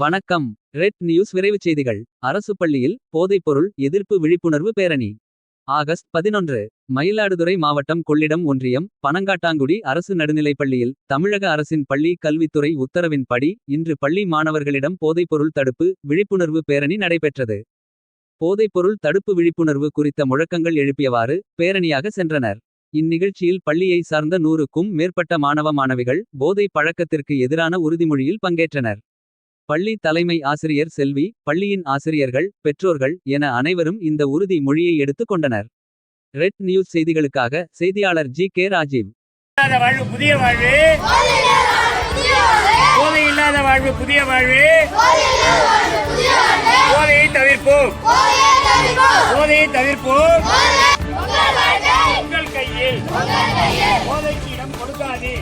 வணக்கம். Red news விரைவுச் செய்திகள். அரசு பள்ளியில் போதைப்பொருள் எதிர்ப்பு விழிப்புணர்வு பேரணி. ஆகஸ்ட் பதினொன்று மயிலாடுதுறை மாவட்டம் கொள்ளிடம் ஒன்றியம் பனங்காட்டாங்குடி அரசு நடுநிலைப்பள்ளியில் தமிழக அரசின் பள்ளி கல்வித்துறை உத்தரவின்படி இன்று பள்ளி மாணவர்களிடம் போதைப்பொருள் தடுப்பு விழிப்புணர்வு பேரணி நடைபெற்றது. போதைப்பொருள் தடுப்பு விழிப்புணர்வு குறித்த முழக்கங்கள் எழுப்பியவாறு பேரணியாக சென்றனர். இந்நிகழ்ச்சியில் பள்ளியை சார்ந்த நூறுக்கும் மேற்பட்ட மாணவ மாணவிகள் போதை பழக்கத்திற்கு எதிரான உறுதிமொழியில் பங்கேற்றனர். பள்ளி தலைமை ஆசிரியர் செல்வி பள்ளியின் ஆசிரியர்கள் பெற்றோர்கள் என அனைவரும் இந்த உறுதி மொழியை எடுத்துக் கொண்டனர். ரெட் நியூஸ் செய்திகளுக்காக செய்தியாளர் ஜி. கே. ராஜீவ். வாழ்வு புதிய வாழ்வு. போதை இல்லாத வாழ்வு புதிய வாழ்வு. போதையை தவிர்ப்போம். போதையை தவிர்ப்போம். உங்கள் கையில். போதைக்கு இடம் கொடுக்காதே